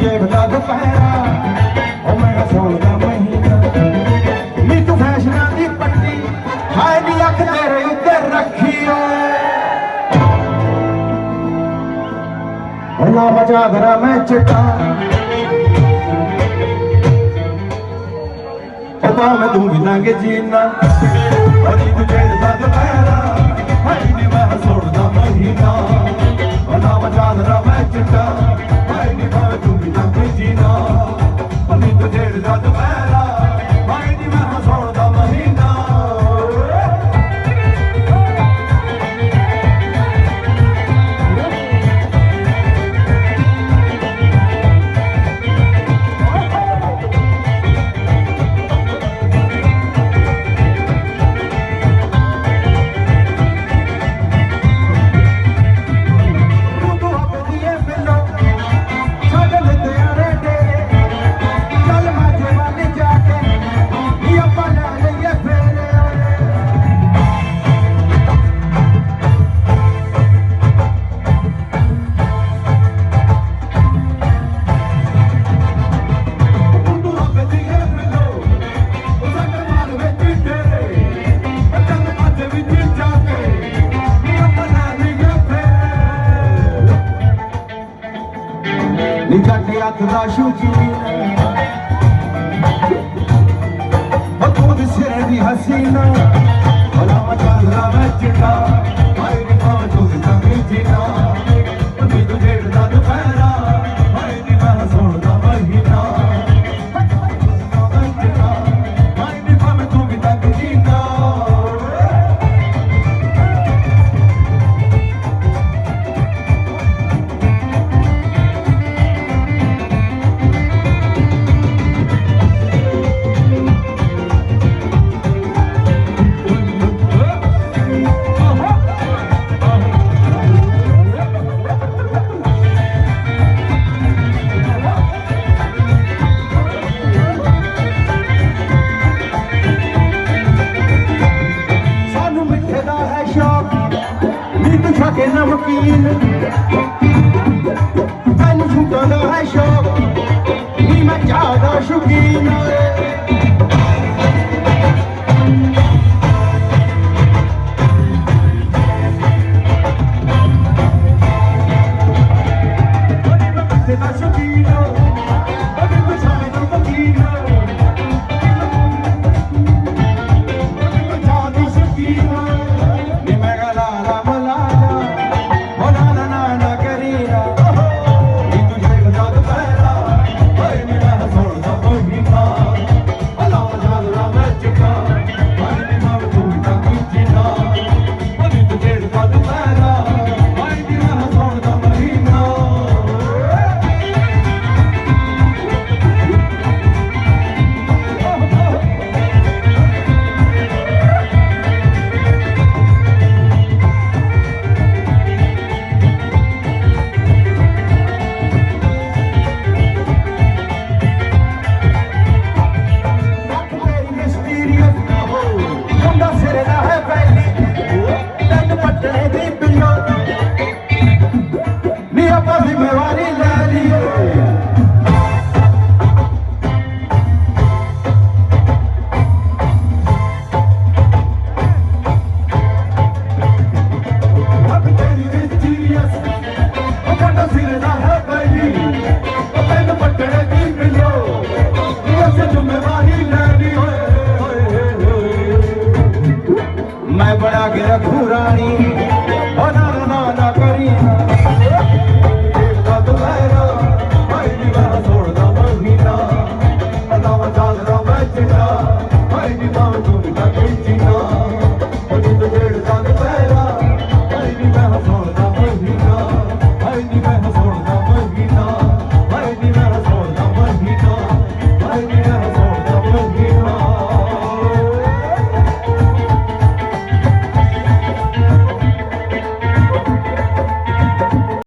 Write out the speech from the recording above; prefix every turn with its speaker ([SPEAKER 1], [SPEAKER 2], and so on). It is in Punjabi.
[SPEAKER 1] ਜੇਬ ਦਾ ਦੁਪਹਿਰਾ ਉਹ ਮੈਂ ਸੋਣ ਦਾ ਮਹੀਨਾ। ਨੀਤੂ ਫੈਸ਼ਨਾਂ ਦੀ ਪੱਟੀ, ਹਾਏ ਦੀ ਅੱਖ ਤੇਰੇ ਉੱਤੇ ਰੱਖੀ ਓਏ ਨਾ ਬਚਾ ਦਰਾ ਮੈਂ ਚਟਾ। ਪਤਾ ਮੈਂ ਤੂੰ ਬਿਨਾਂ ਕੇ ਜੀਣਾ ਉਹ ਨੀਤੂ ਜੇਬ ਦਾ ਦੁਪਹਿਰਾ ਹਾਏ ਦੀ ਮੈਂ ਸੋਣ ਦਾ ਮਹੀਨਾ। ਨੀ ਘੱਟ ਅੱਖ ਦਾ ਸ਼ੁਕੀਨ ਉਹ ਤੂੰ ਦੀ ਸਿਰੇ ਦੀ ਹਸੀਨਾ ਭਲਾ ਮਚਾਂਦਰਾ ਵਿੱਚ ਟਾ vivir.